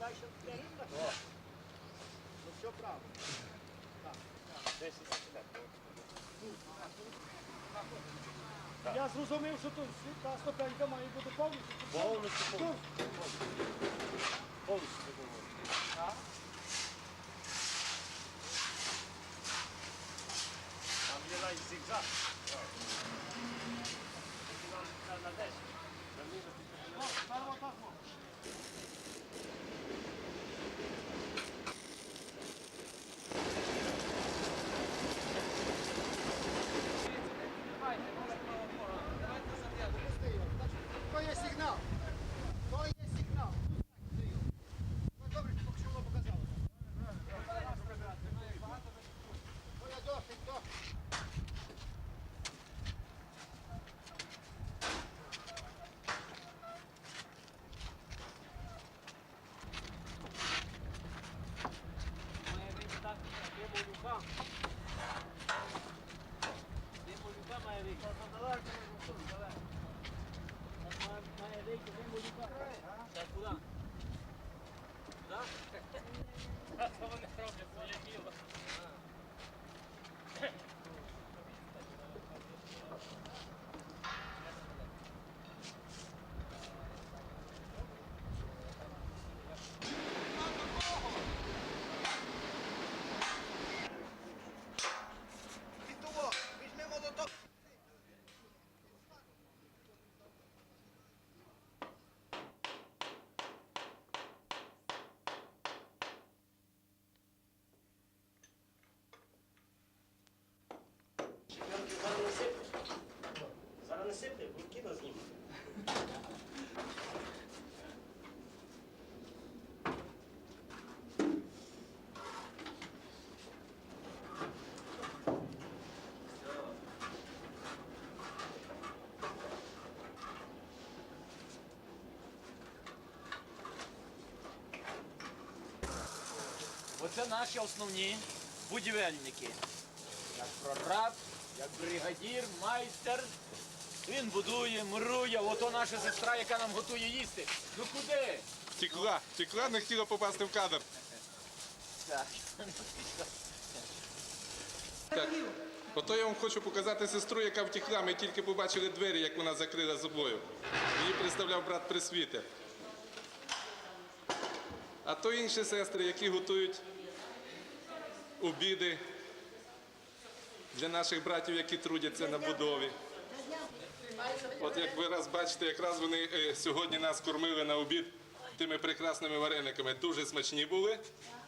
далі не рівно. Ну все правильно. Так, так. 10 сантиметрів. Я зрозумів, що тут та ступенька має бути повністю. Повністю, повністю. Повністю договорено. Там є навіть зігзаг. Тільки нам на- на 10. На мінус То є сигнал. То є сигнал. Ну добре, поки що воно показало. То є досить, досить. Має вийти так, є молюка. Є молюка має вийти. Так, Має вийти, є молюка. Так, куди? Куди? А це вони роблять своє діло. Від того, візьми молоток. Зараз не сипне. Зараз не сипне, бо кіно зніме. Оце наші основні будівельники. Як прораб, як бригадір, майстер. Він будує, мурує. Ото наша сестра, яка нам готує їсти. Ну куди? Тікла, тікла, не хотіла попасти в кадр. Так. Так. Ото я вам хочу показати сестру, яка втекла. Ми тільки побачили двері, як вона закрила собою. Її представляв брат Пресвіти. А то інші сестри, які готують обіди для наших братів, які трудяться на будові. От як ви раз бачите, якраз вони е, сьогодні нас кормили на обід тими прекрасними варениками. Дуже смачні були.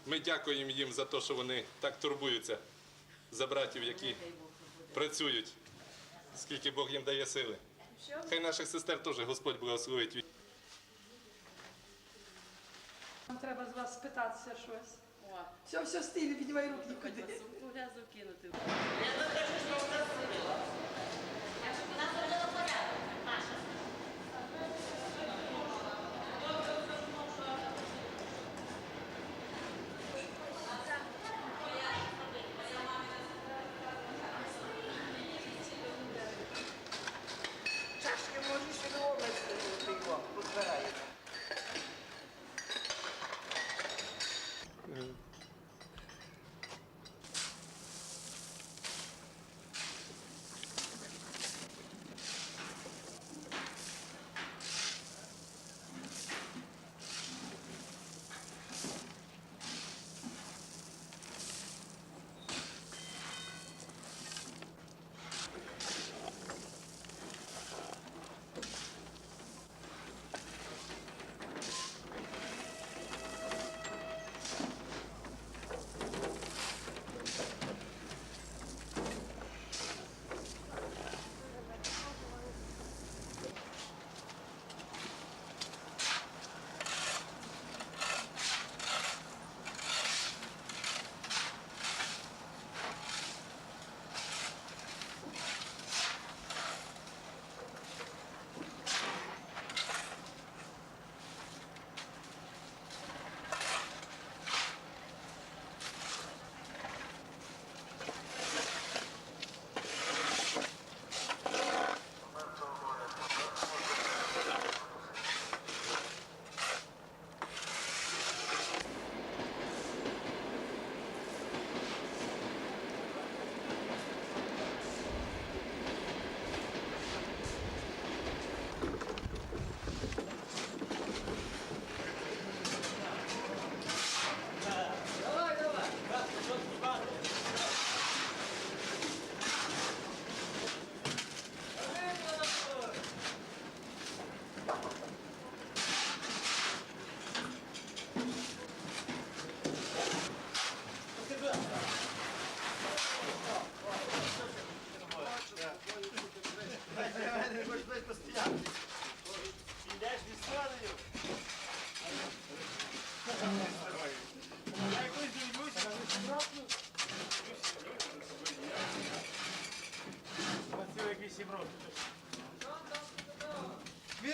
Ми дякуємо їм за те, що вони так турбуються за братів, які працюють, скільки Бог їм дає сили. Хай наших сестер теж Господь благословить. Нам треба з вас спитатися щось. Все, все, стилі, піднімай руки нікуди. Грязно кинути. Чашки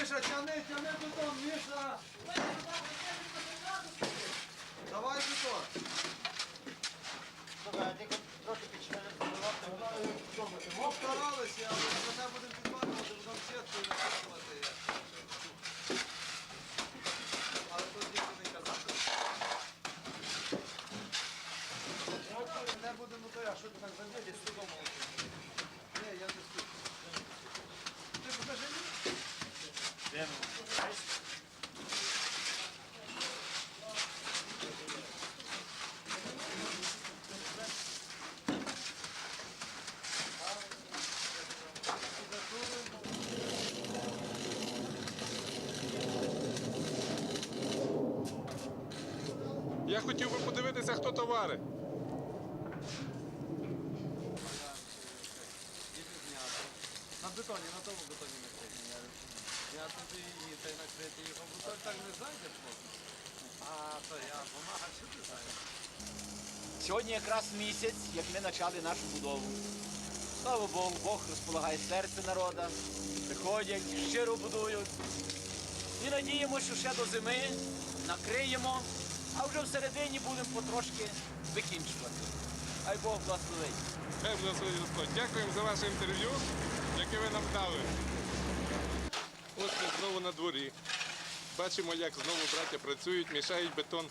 Міша, тяни, тяни бетон, Міша! Давай бетон. Добре, тільки трохи підшвидити. Ми старалися, але мене будемо підвалювати, будемо сіткою накопувати. Але тут ніхто не казати. Не будемо то, а що ти так забіг, додому. Ні, я не стук. Ти покажи мені. Я хотів би подивитися, хто товари. На бетоні, на тому бетоні накрити. Я туди і та й накрити його, бо так так не зайдеш можна. А, то я бумага, що ти знаєш? Сьогодні якраз місяць, як ми почали нашу будову. Слава Богу, Бог розполагає серце народа, приходять, щиро будують. І надіємося, що ще до зими накриємо, а вже всередині будемо потрошки викінчувати. Хай Бог благословить. Хай благословить Господь. Дякуємо за ваше інтерв'ю, яке ви нам дали. Ось ми знову на дворі. Бачимо, як знову браття працюють, мішають бетон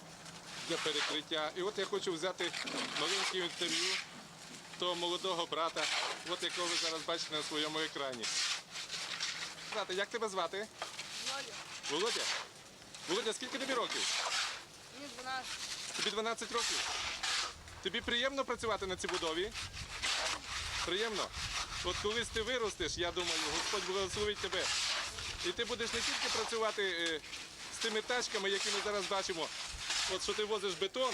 для перекриття. І от я хочу взяти маленьке інтерв'ю того молодого брата, от якого ви зараз бачите на своєму екрані. Брате, як тебе звати? Володя, Володя? Володя, скільки тобі років? мені 12. Тобі 12 років. Тобі приємно працювати на цій будові? Приємно? От колись ти виростеш, я думаю, Господь благословить тебе. І ти будеш не тільки працювати е, з тими тачками, які ми зараз бачимо, от що ти возиш бетон,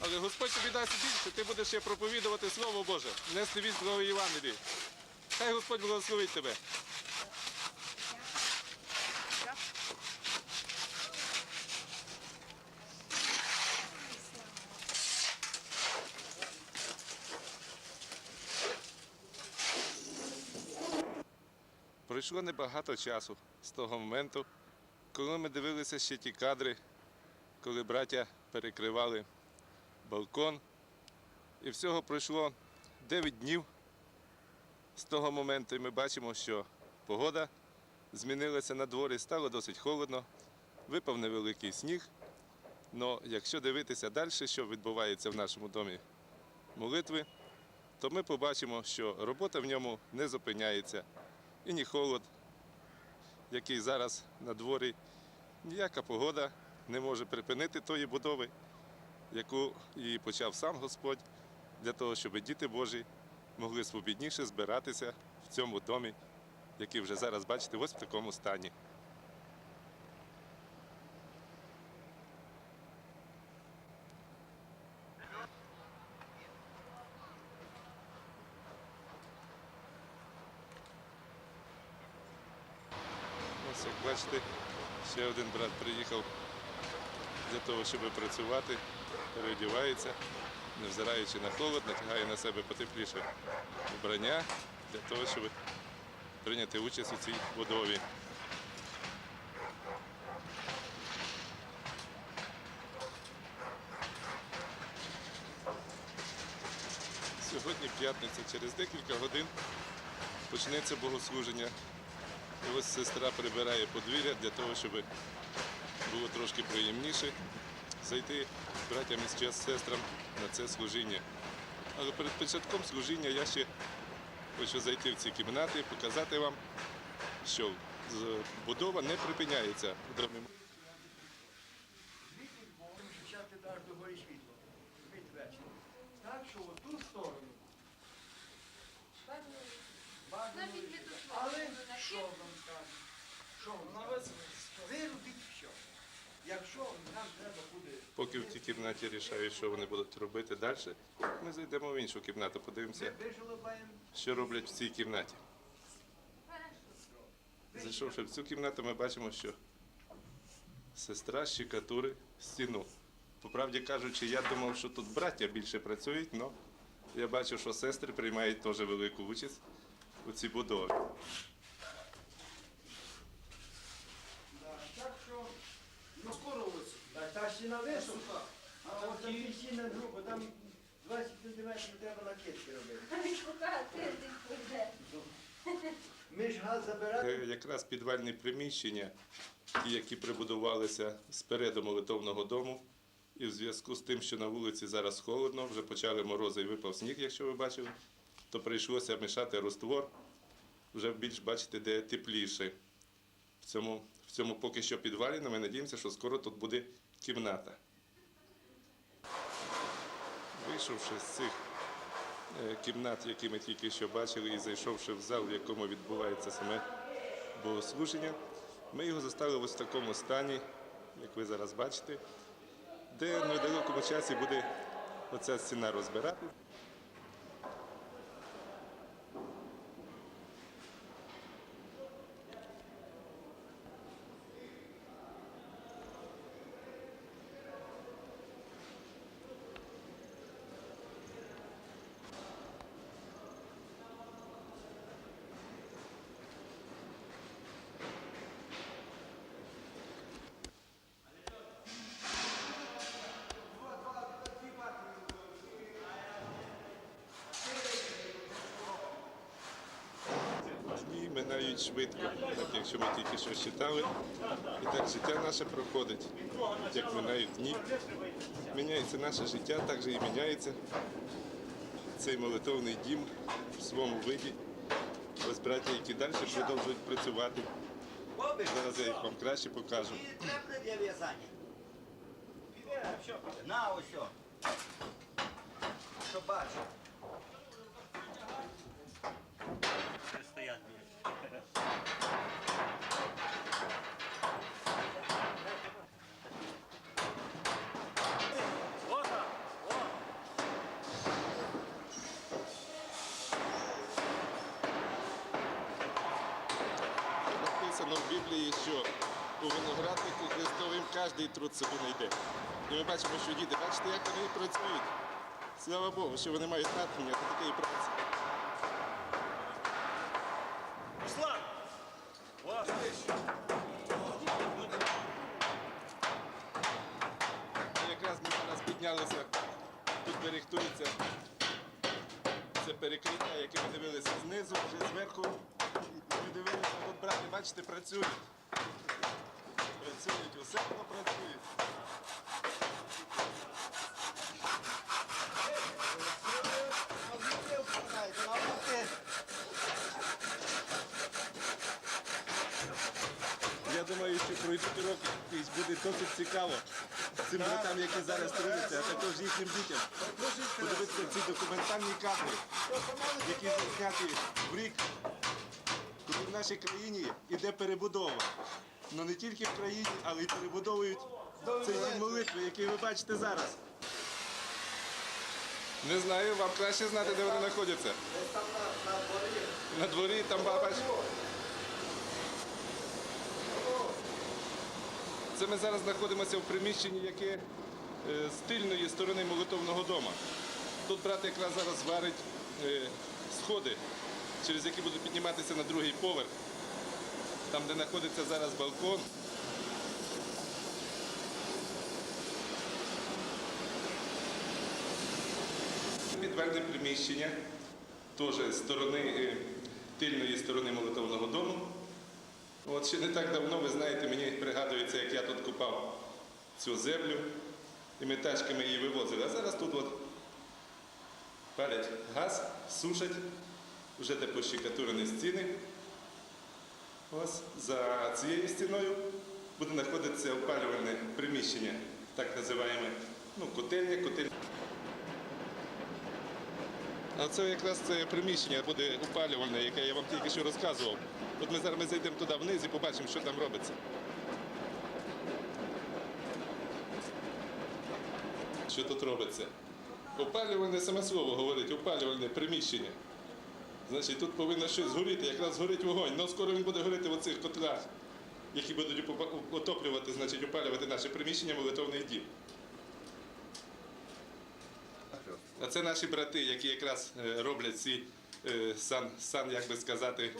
але Господь тобі дасть більше, ти будеш ще проповідувати Слово Боже, нести вість Слово Євангелії. Хай Господь благословить тебе. Пройшло небагато часу з того моменту, коли ми дивилися ще ті кадри, коли браття перекривали балкон. І всього пройшло 9 днів з того моменту, і ми бачимо, що погода змінилася на дворі, стало досить холодно, випав невеликий сніг. Але якщо дивитися далі, що відбувається в нашому домі молитви, то ми побачимо, що робота в ньому не зупиняється і ні холод, який зараз на дворі, ніяка погода не може припинити тої будови, яку і почав сам Господь для того, щоб діти Божі могли свобідніше збиратися в цьому домі, який вже зараз бачите, ось в такому стані. Ось як бачите, ще один брат приїхав для того, щоб працювати, переодівається, невзираючи на холод, натягає на себе потепліше вбрання для того, щоб прийняти участь у цій будові. Сьогодні п'ятниця, через декілька годин почнеться богослуження. І ось сестра прибирає подвір'я для того, щоб було трошки приємніше зайти братям і сестрам на це служіння. Але перед початком служіння я ще хочу зайти в ці кімнати і показати вам, що будова не припиняється. Включати аж до горі світло. Вечора. Так що в ту сторону. Навіть Але що вам скажу? Що на вас виробіть все. Якщо нам треба буде Поки в тій кімнаті рішають, що вони будуть робити далі, ми зайдемо в іншу кімнату, подивимося, що роблять в цій кімнаті. Зайшовши в цю кімнату, ми бачимо, що сестра щекатури стіну. По правді кажучи, я думав, що тут браття більше працюють, але я бачу, що сестри приймають теж велику участь у цій будові. Професійна група, там 20 сантиметрів треба накидки робити. Ми ж газ забираємо. Е, Якраз підвальні приміщення, ті, які прибудувалися спереду молитовного дому. І в зв'язку з тим, що на вулиці зараз холодно, вже почали морози і випав сніг, якщо ви бачили, то прийшлося мішати роствор. Вже більш бачите, де тепліше. В цьому, в цьому поки що підвалі, ми надіємося, що скоро тут буде кімната. Вийшовши з цих е, кімнат, які ми тільки що бачили, і зайшовши в зал, в якому відбувається саме богослуження, ми його застали ось в такому стані, як ви зараз бачите, де в недалекому часі буде оця стіна розбирати. Дні минають швидко, так якщо ми тільки що читали. І так життя наше проходить, як минають дні. Міняється наше життя, так же і міняється цей молитовний дім в своєму виді. Ось браття, які далі продовжують працювати. Зараз я їх вам краще покажу. На ось. Що бачу. Написано в Біблії, що у винограднику Христовим кожний труд собі знайде. І ми бачимо, що діти, бачите, як вони працюють. Слава Богу, що вони мають натхнення до такої праці. І Якраз ми піднялися, тут берегтується це перекриття, яке ми дивилися знизу, вже зверху. Ми дивилися, тут брати, бачите, працюють. Працюють, усе воно працює. Я думаю, що пройдуть роки якийсь буде досить цікаво цим братам, які зараз трудяться, а також їхнім дітям. Подивитися ці документальні кадри, які зняті в рік, коли в нашій країні йде перебудова. Ну не тільки в країні, але й перебудовують цей молитви, який ви бачите зараз. Не знаю, вам краще знати, де вони знаходяться. На дворі, там бабач. Це ми зараз знаходимося в приміщенні, яке е, з тильної сторони молитовного дому. Тут брат якраз зараз варить е, сходи, через які будуть підніматися на другий поверх. Там, де знаходиться зараз балкон. Підвальне приміщення, теж з е, тильної сторони молитовного дому. От ще не так давно, ви знаєте, мені пригадується, як я тут купав цю землю, і ми тачками її вивозили. А зараз тут от палять газ, сушать, вже де пощекатурені стіни. Ось за цією стіною буде знаходитися опалювальне приміщення, так називаємо, ну, котельня, котельня. А це якраз це приміщення буде опалювальне, яке я вам тільки що розказував. От ми зараз ми зайдемо туди вниз і побачимо, що там робиться. Що тут робиться? Опалювальне саме слово говорить, опалювальне приміщення. Значить, тут повинно щось згоріти, якраз згорить вогонь. Ну скоро він буде горіти в оцих котлах, які будуть отоплювати, значить, опалювати наше приміщення молитовний дім. А це наші брати, які якраз е, роблять ці е, сан, сан, як би сказати,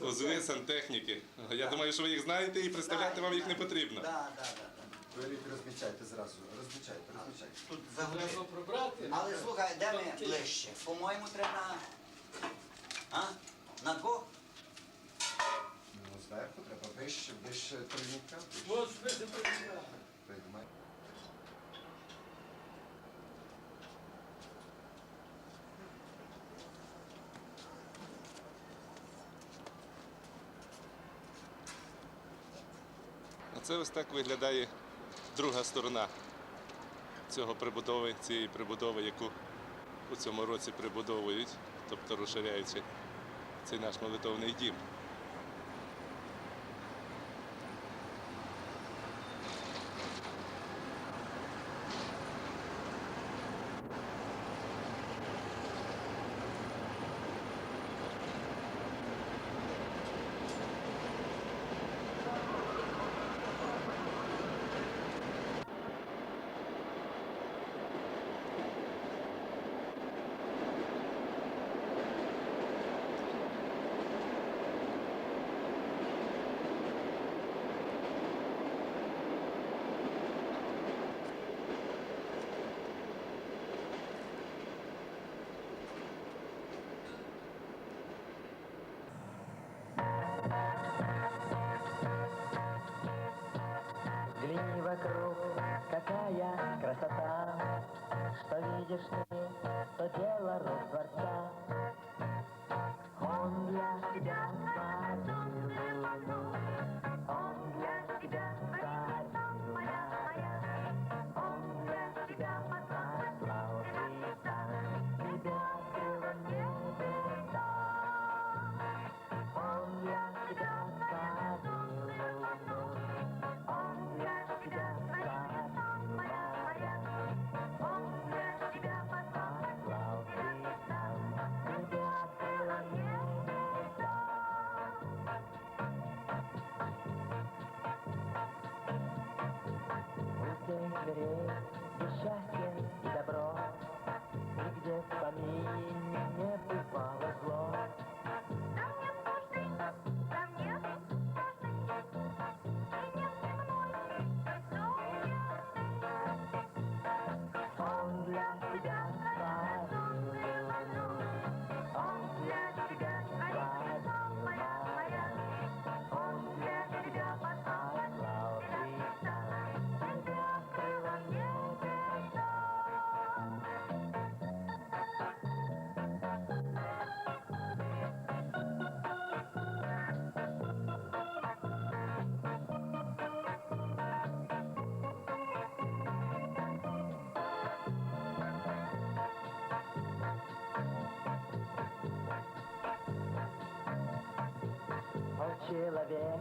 озви сантехніки. Я думаю, що ви їх знаєте і представляти вам їх не потрібно. Так, так, так. Беріть, розмічайте зразу. Розмічайте, розмічайте. Тут. Треба прибрати. Але слухай, де ми ближче? По-моєму, треба на. А? На двох? Ну, зверху треба вище, вище тройника. От ви це це ось так виглядає друга сторона цього прибудови, цієї прибудови, яку у цьому році прибудовують, тобто розширяючи цей наш молитовний дім. Что видишь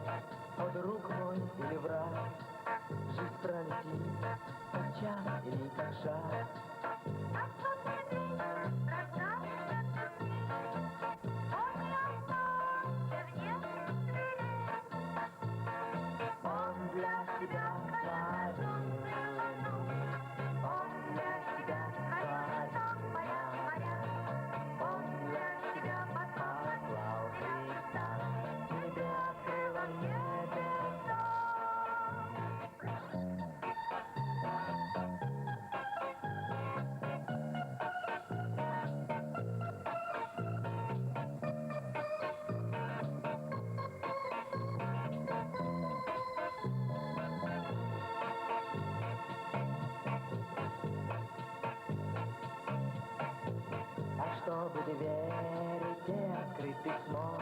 человек, рук мой или враг, Жизнь пролетит, как час или как шаг. divertirte a criticar.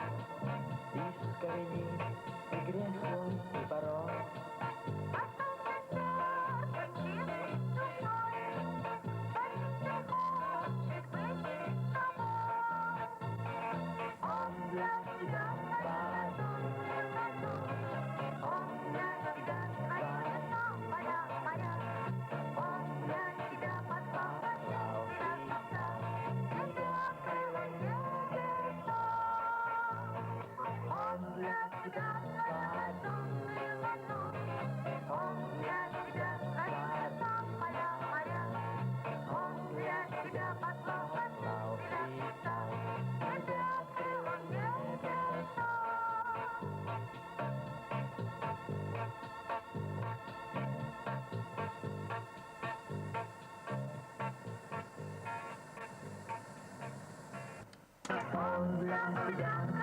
Он для тебя